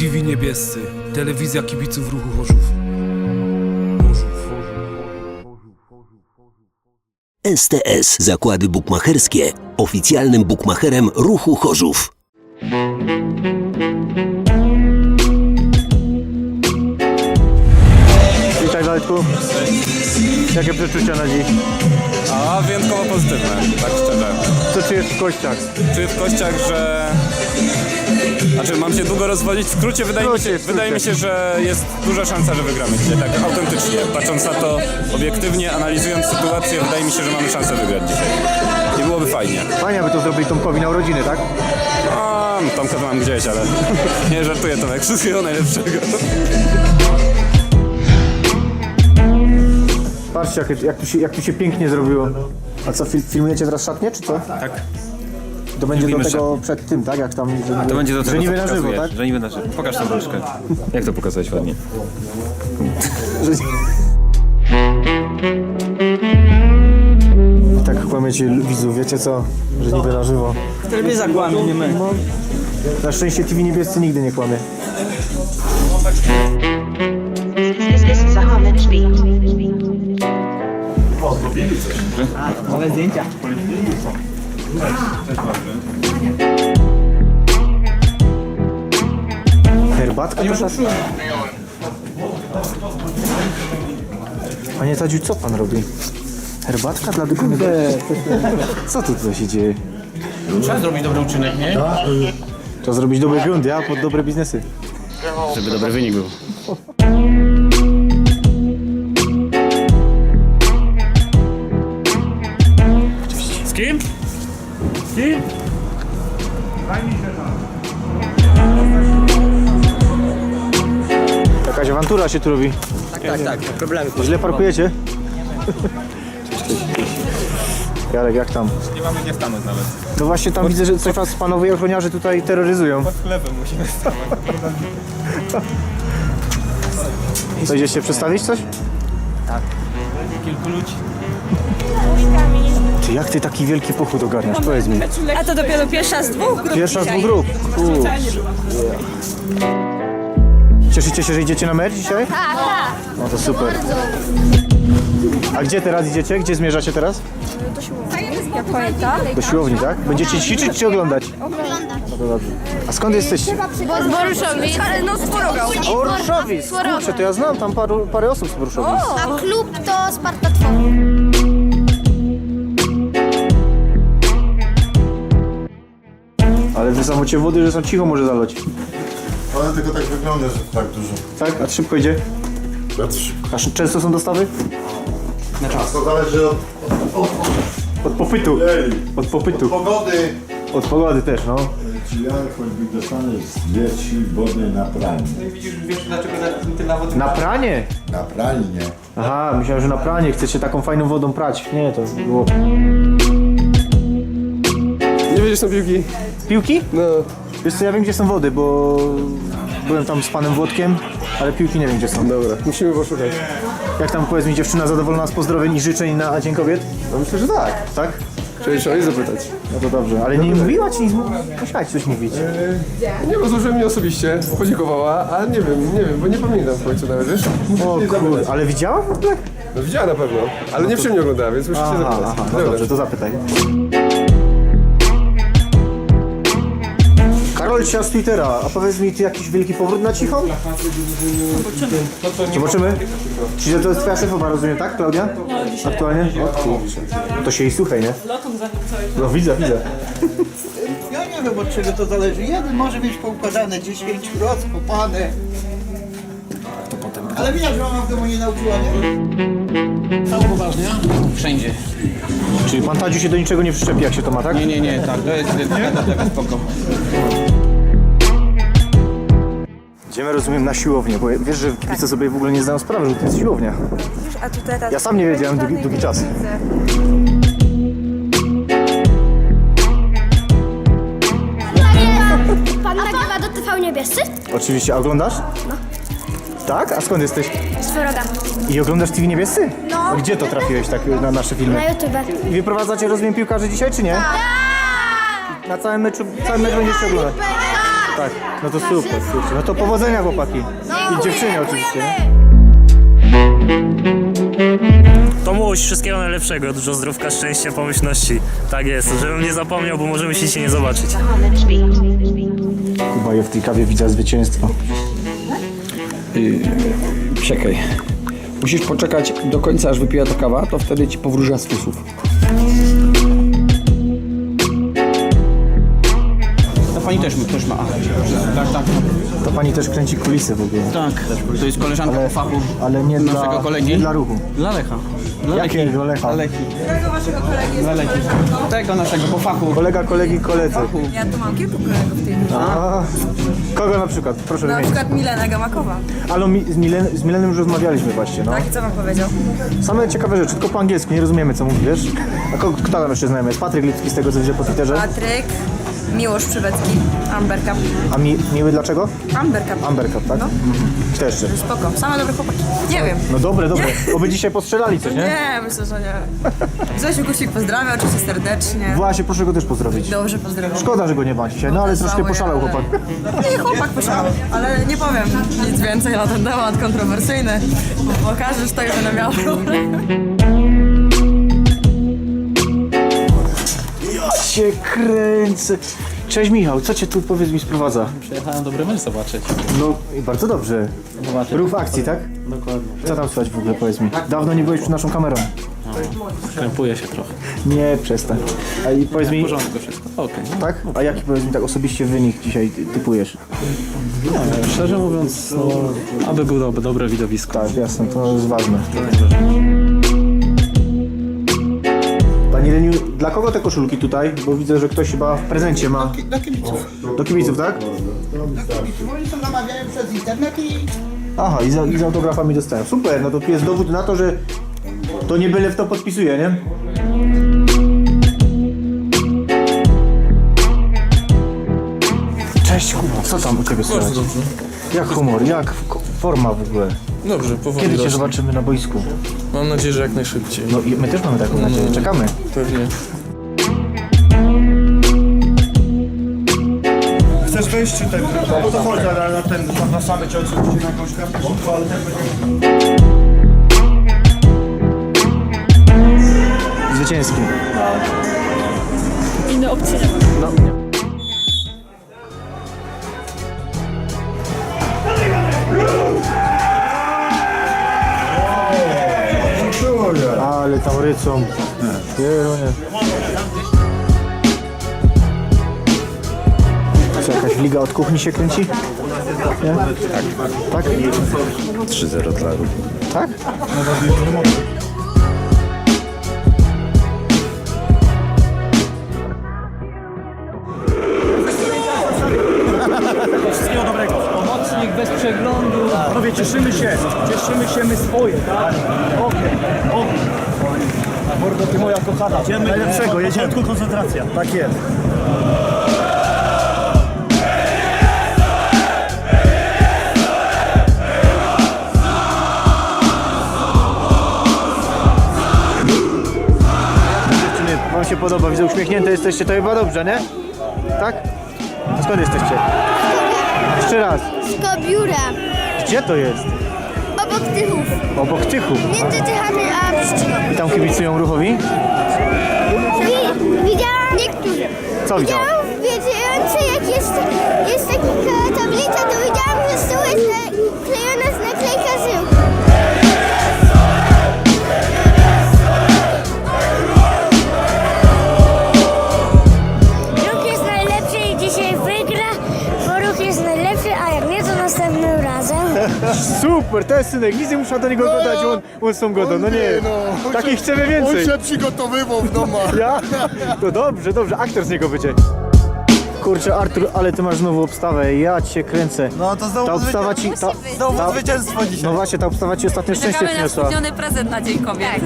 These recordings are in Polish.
TV Niebiescy, telewizja kibiców ruchu Chorzów. STS Zakłady Bukmacherskie, oficjalnym bukmacherem ruchu Chorzów. Witaj Waldku. Jakie przeczucia na dziś? A wyjątkowo pozytywne, tak szczerze. Co czujesz w kościach? Czuję w kościach, że... Znaczy mam się długo rozwodzić. W skrócie wydaje, mi, się, skrócie. wydaje mi się, że jest duża szansa, że wygramy dzisiaj, tak autentycznie. Patrząc na to obiektywnie, analizując sytuację, wydaje mi się, że mamy szansę wygrać dzisiaj. I byłoby fajnie. Fajnie, aby to zrobili Tomkowi na urodziny, tak? A, Tomka to mam gdzieś, ale nie żartuję Tomek. Wszystkiego najlepszego. Patrzcie, jak, jak, tu się, jak tu się pięknie zrobiło. A co, fil, filmujecie teraz szatnie, czy co? Tak. To będzie Filmujemy do tego przed tym, tak? Jak tam... Że, To będzie do tego, że niby co na żywo, pokazujesz, tak? Że niby na żywo. Pokaż tą różkę. Jak to pokazać ładnie? Że... Tak kłamiecie widzów, wiecie co? Że niby na żywo. Telewizja kłamie, nie my. Na szczęście TV Niebiescy nigdy nie kłamie. This, this is a homage beat. Ale zdjęcia. Herbatka to tak? Panie Tadziu, co pan robi? Herbatka dla tylko Co tu tutaj się dzieje? Trzeba zrobić dobry uczynek, nie? Trzeba zrobić dobry grunt, ja? Pod dobre biznesy. Żeby dobry wynik był. Awantura się tu robi. Tak, tak, tak. Problemy. Źle parkujecie? Jarek, jak tam? Nie mamy gdzie stanąć nawet. No właśnie tam widzę, że cały czas panowie ochroniarze tutaj terroryzują. Chlebem musimy stanąć. Co, idziecie przedstawić coś? Kilku ludzi. Ty, jak ty taki wielki pochód ogarniasz? Powiedz mi. A to dopiero pierwsza z dwóch grup Pierwsza z dwóch grup. Kurczę. Cieszycie się, że idziecie na mecz dzisiaj? Tak, tak. No to super. A gdzie teraz idziecie? Gdzie zmierzacie teraz? Jak pamiętam. Do siłowni, tak? Będziecie ćwiczyć czy oglądać? Oglądać. No to dobrze. A skąd jesteście? Bo z Boruszowic. No z. Boruszowic. Kurczę, to ja znam tam paru, parę osób z Boruszowic. A klub to Sparta. Ale wy samocie wody, że są cicho może zalać. Ale tylko tak wygląda, że tak dużo. Tak? A szybko idzie? A szy- często są dostawy? To zależy od, Od popytu. Ej. Od popytu. pogody. Od pogody też, no. Czy ja choćby dostaniesz wieci wody na pranie? Na pranie? Na pranie. Aha, myślałem, że na pranie chcecie taką fajną wodą prać. Nie, to było... Nie wiedziesz na piłki? Piłki? No. Wiesz co, ja wiem gdzie są wody, bo byłem tam z panem Włodkiem, ale piłki nie wiem gdzie są. Dobra, musimy poszukać. Jak tam powiedz mi dziewczyna zadowolona z pozdrowień i życzeń na Dzień Kobiet? No myślę, że tak. Tak? Trzeba trzeba jej zapytać. No to dobrze, ale nie mówiła ci nic, musiałaś coś mówić. Nie, bo złożyłem mi osobiście, podziękowała, a nie wiem, nie wiem, bo nie pamiętam w końcu nawet, wiesz? O kurde, ale widziała w ogóle? No widziała na pewno, ale nie przy mnie oglądała, więc muszę się Aha, zapytać. aha, no Dobra. dobrze, to zapytaj. Karol Cia z Twittera, a powiedz mi, ty jakiś wielki powrót na cicho? Zobaczymy. Zobaczymy? Czyli że to jest twoja szefowa, rozumiem, tak, Klaudia? Aktualnie? O kurczę. To się jej słuchaj, nie? No widzę, widzę. Ja nie wiem od czego to zależy. Jeden może mieć poukładane 10 rozkopane. Ale widać, że mama w domu nie nauczyła, nie? Cały poważnie? Wszędzie. Czyli pan Tadziu się do niczego nie przyczepi, jak się to ma, tak? Nie, nie, nie, tak, to jest taka, taka spoko. Idziemy, rozumiem, na siłownię, bo wiesz, że kibice sobie w ogóle nie zdają sprawy, że to jest siłownia. A tu teraz... Ja sam nie wiedziałem długi, długi czas. Pan nagrywa do TV Niebiescy? Oczywiście, a oglądasz? No. Tak? A skąd jesteś? Z Wroga. I oglądasz TV Niebiescy? No. A gdzie to trafiłeś tak na nasze filmy? Na YouTube. I wyprowadzacie, rozumiem, piłkarzy dzisiaj, czy nie? Na całym meczu, cały mecz będziecie oglądać? Tak, no to super, kurczę. No to powodzenia chłopaki. I dziewczyny oczywiście. Tomuś, wszystkiego najlepszego, dużo zdrówka, szczęścia, pomyślności. Tak jest, żebym nie zapomniał, bo możemy się dzisiaj nie zobaczyć. Kuba je w tej kawie widzę zwycięstwo. Czekaj. Musisz poczekać do końca, aż wypija ta kawa, to wtedy ci powróża z fusów. Pani też, też ma. Tak, tak. To pani też kręci kulisy w ogóle. Tak, to jest koleżanka po fachu. Ale nie Naszego dla, kolegi? nie dla ruchu. Dla Lecha. Dla Jakiego Lecha? Dla Leki. Dla Leki. Tego naszego po fachu. Kolega, kolegi, koledzy. Ja tu mam kilku kolegów w. A, kogo na przykład? Proszę Na wymienić. przykład Milena Gamakowa. Ale mi, z, Milen, z Milenem już rozmawialiśmy właśnie, no. Tak, i co wam powiedział? Same ciekawe rzeczy, tylko po angielsku, nie rozumiemy co mówi, wiesz? A ko, kto tam jeszcze znajomy jest? Patryk Lipski z tego co widzę po Twitterze. Patryk, Miłosz Przybecki, Amber Cup. A mi, miły dlaczego? Amber Cup. Amber Cup, tak? Mhm. Kto jeszcze? Spoko, same dobre chłopaki. Nie wiem. No dobre, dobre. Oby dzisiaj postrzelali coś, nie? Nie, myślę, że nie. Zosiu Kusik pozdrawia oczywiście serdecznie. Właśnie, proszę go też pozdrowić. Dobrze, pozdrawiam. Szkoda, że go nie ma dzisiaj, no ale troszkę poszalał chłopak. Nie, chłopak poszalał, ale nie powiem nic więcej na ten temat kontrowersyjny. Bo pokażesz, to ja będę miał problem. cię kręcę. Cześć Michał, co cię tu powiedz mi sprowadza? Przyjechałem dobry mecz zobaczyć. No i bardzo dobrze. Zobaczyć. Rów akcji, tak? Dokładnie. Co tam słychać w ogóle, powiedz mi? Dawno nie byłeś przed naszą kamerą. Krępuję się trochę. Nie, przestań. A i powiedz mi, W porządku wszystko. Okej. tak? A jaki powiedz mi tak osobiście wynik dzisiaj ty- typujesz? No, szczerze mówiąc, no, aby było dobre, dobre widowisko. Tak, jasne, to jest ważne. Panie Leniu, dla kogo te koszulki tutaj? Bo widzę, że ktoś chyba w prezencie ma. Dla kibiców. Do kibiców, tak? Dla kibiców. Oni są namawiają przez internet i Aha, i z, i z autografami dostałem. Super, no to tu jest dowód na to, że to nie byle w to podpisuje, nie? Cześć Kuba, co tam u Ciebie słychać? Jak humor, jak forma w ogóle? Dobrze, powoli Kiedy Cię rośnie. zobaczymy na boisku? Mam nadzieję, że jak najszybciej. No i my też mamy taką nadzieję, czekamy. Pewnie. Chcesz wejść czy ten? No to chodź na, na ten, na, na same ciągle na jakąś kartę, ale ten będzie... Zwycięski. Inne opcje. No. Ale tam rycą. Jeronie. Co, jakaś liga od kuchni się kręci? Nie? Tak. Tak? 3-0 dla ruchu. Tak? Pomocnik bez przeglądu. Panowie, cieszymy się, cieszymy się my swoje, tak? Kochana. Jedziemy Najlepszego, jedziemy. koncentracja. Tak jest. Dziewczyny, wam się podoba, widzę uśmiechnięte jesteście, to chyba dobrze, nie? Tak? Skąd jesteście? Jeszcze raz. Z Kobiura. Gdzie to jest? Obok Tychów. Obok Tychu. Między Tychami a Pszczyną. I tam kibicują ruchowi? Wi- widziałam niektórzy. Co widział? Widziałam, wiecie, jak jest, jest taka tablica, to widziałam, że z tyłu Super, to jest synek, nic nie muszę do niego dodać, on, on są godą, no nie, takich chcemy więcej. się przygotowywał w domu. Ja? To dobrze, dobrze, aktor z niego będzie. Kurczę, Artur, ale ty masz znowu obstawę, ja cię kręcę. No to znowu Ta obstawa ci, ta, ta, zwycięstwo dzisiaj. no właśnie, ta obstawa ci ostatnio szczęście przyniosła. prezent na Dzień Kobiet.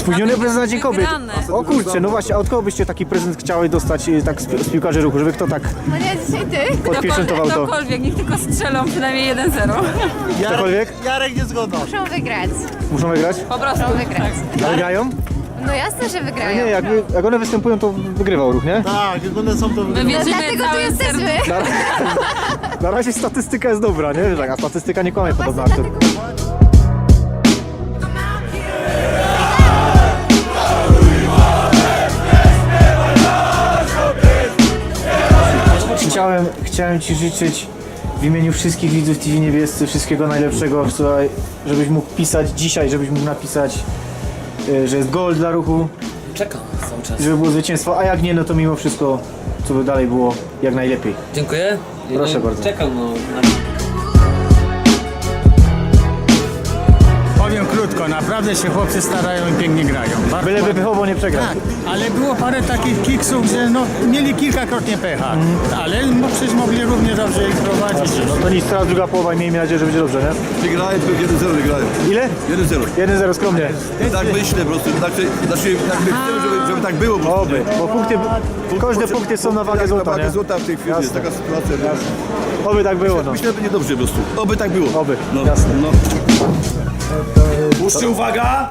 Spóźniony prezent na Dzień Kobiet. O kurczę, no właśnie, a od kogo byście taki prezent chciały dostać y, tak z, pi- z piłkarzy ruchu, żeby kto tak No nie, dzisiaj ty. podpieczętował to? Ktokolwiek, niech tylko strzelą przynajmniej 1-0. Ktokolwiek? Jarek nie zgoda. Muszą wygrać. Muszą wygrać? Po prostu wygrać. Wygrają? No jasne, że wygrają. Nie, jak, wy- jak one występują, to wygrywał ruch, nie? Tak, jak one są to No dlatego tu jesteśmy. Na razie statystyka jest dobra, nie? Tak, a statystyka nie kłamie podobno. Artur. Chciałem, chciałem Ci życzyć w imieniu wszystkich widzów TV Niebiescy wszystkiego najlepszego, słuchaj, żebyś mógł pisać dzisiaj, żebyś mógł napisać, y, że jest gol dla ruchu, Czekam cały czas. żeby było zwycięstwo, a jak nie, no to mimo wszystko, co by dalej było jak najlepiej. Dziękuję. Proszę bardzo. Czekam, no. Krótko, naprawdę się chłopcy starają i pięknie grają. Bardzo Byle ładnie. wypychowo nie przegrał. Tak, ale było parę takich kiksów, gdzie no, mieli kilkakrotnie pecha, ale no, przecież mogli równie dobrze ich prowadzić. No to nic, teraz druga połowa i miejmy nadzieję, że będzie dobrze, nie? Wygrałem, 1-0 wygrałem. Ile? 1-0. 1-0 skromnie. Tak myślę po prostu, znaczy, znaczy tak my chcemy, żeby, żeby tak było. po prostu. Oby, bo punkty, każde punkty są na wagę Tak, złota, na wagę nie? złota w tej chwili, jest Jasne. taka sytuacja. że- Oby tak było, no. Myślę, że będzie dobrze po prostu. Oby tak było. Oby, No, jasne. No. Puszczy uwaga!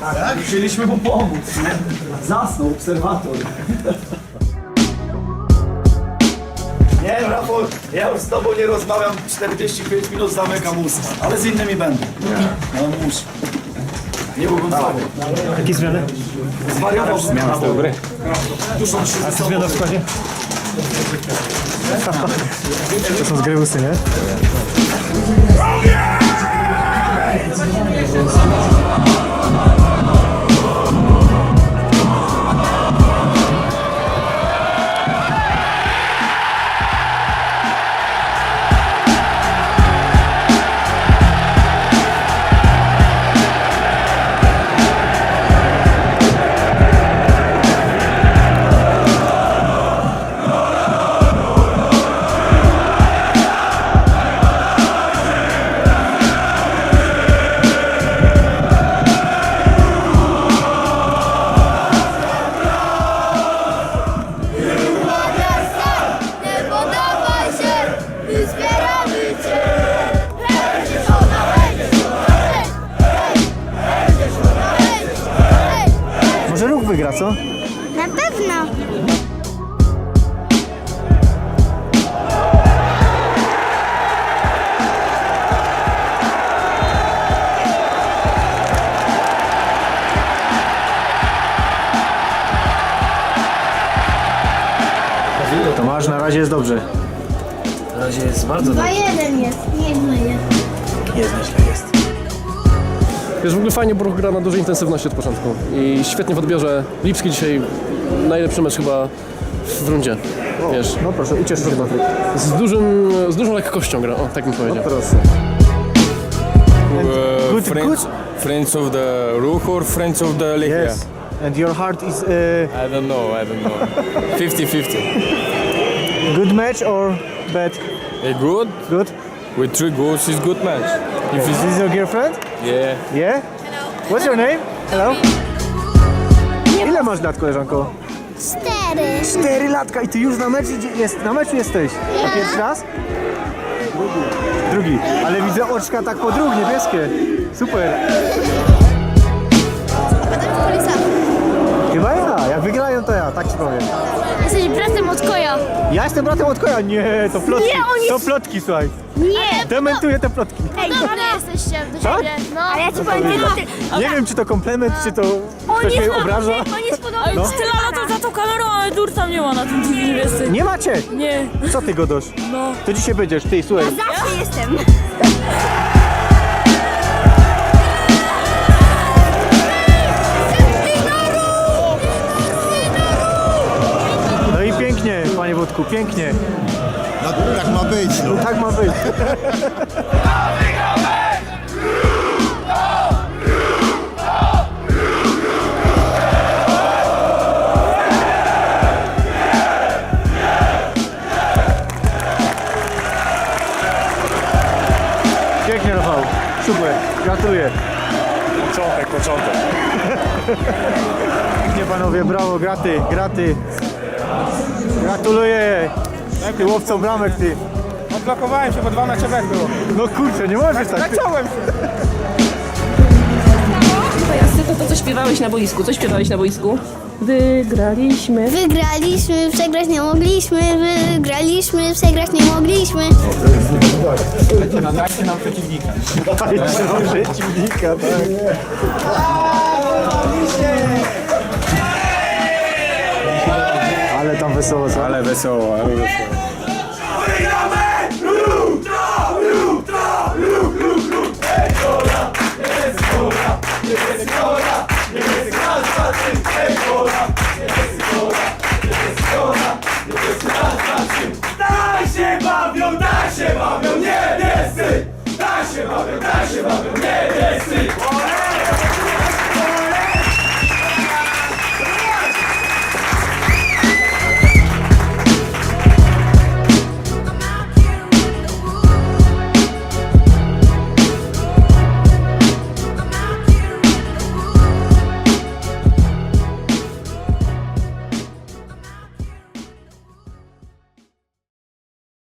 Tak, tak. Chcieliśmy mu pomóc, nie? Zasnął obserwator. Nie, Rafał, ja już z tobą nie rozmawiam 45 minut, zamykam usta, ale z innymi będę. No muszę. Nie byłbym słaby. Jakie zmiany? Zwariował. Zmiana w dobry. Duszą się A co zmiana w składzie? To są zgrywusy, nie? Nie Bardzo dobrze. 2-1 jest, nie myję. Jest, myślę, jest. Wiesz, w ogóle fajnie, bo ruch gra na dużej intensywności od początku. I świetnie w odbiorze. Lipski dzisiaj najlepszy mecz chyba w rundzie. Wiesz, No proszę, ucieszy się Patryk. z, dużym, z dużą lekkością gra, o, tak bym powiedział. Proszę. Good, good. Friends of the Ruch or Friends of the Lechia? Yes. And your heart is uh, I don't know, I don't know. 50-50. good match or bad? A good? Good. With three goals is good match. If Is this your girlfriend? yeah. Yeah? What's your name? Hello? Ile masz lat, koleżanko? Cztery. Cztery latka i ty już na meczu idzie- jest, na meczu jesteś. A pierwszy raz? Drugi. Ale widzę oczka tak po drugi, niebieskie. Super. Chyba ja. Jak wygrają to ja, tak ci powiem. Jesteś bratem od koja. Ja jestem bratem od koja. Nie, to plotki. Nie, on To jest- plotki, słuchaj. Nie. Dementuję te plotki. Ej, Podobne jesteście do Tak? siebie. No. A ja ci powiem tylko ty. Nie wiem, czy to komplement, czy to ktoś mnie obraża. On jest podobny. No. Tyle lat za tą kamerą, ale dur tam nie ma na tym TV niebiescy. Nie macie! Nie. Co ty godosz? No. To dzisiaj będziesz, ty, słuchaj. Zawsze jestem. Wodku, pięknie. No, tak ma być. No. Tak ma być. Pięknie, Rafał. Super. Gratuluję. Początek, początek. Pięknie, panowie, brawo, graty, graty. Gratuluję. Ty łowcą bramek, ty. odblokowałem się, bo dwa mecze bez było. No kurczę, nie możesz tak. Zacząłem się. Jazdy to to, co śpiewałeś na boisku. Co śpiewałeś na boisku? Wygraliśmy. Wygraliśmy, przegrać nie mogliśmy, wygraliśmy, przegrać nie mogliśmy. Dajcie nam przeciwnika. Przeciwnika, tak. Ale tam wesoło, co? Ale wesoło, ale wesoło. Tak się bawią, tak się bawią niebiescy! Tak się bawią, tak się bawią niebiescy!